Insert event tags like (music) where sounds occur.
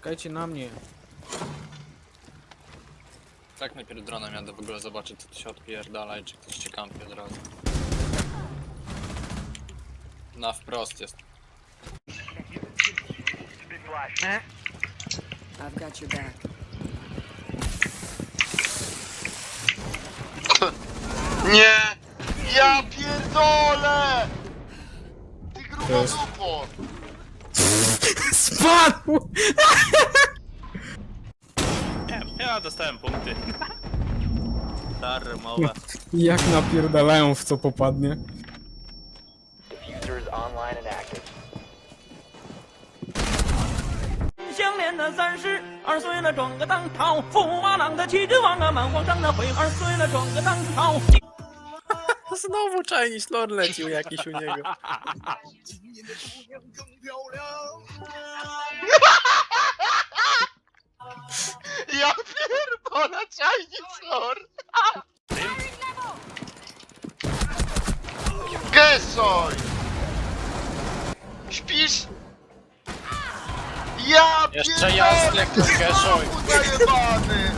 Czekajcie na mnie. Tak najpierw dronem jadę w ogóle zobaczyć co tu się odpierdala i czy ktoś cię kampi od razu. Na wprost jest. I've got your back. Nie! Ja pierdolę! Ty gruba jest- dupo! (laughs) Spadł! Nie, ja dostałem punkty. Darmowe. Jak napierdalają w co popadnie. Diffuser is online and active. 相连的三十二岁了，转个当朝，驸马郎的旗帜王啊，满皇上的徽二岁了，转个当朝。 Znowu Chinese Lord lecił jakiś u niego. (laughs) Chinese Lord! Gesoj! Śpisz? Ja Jeszcze pierdolę! jasny. Zajebany!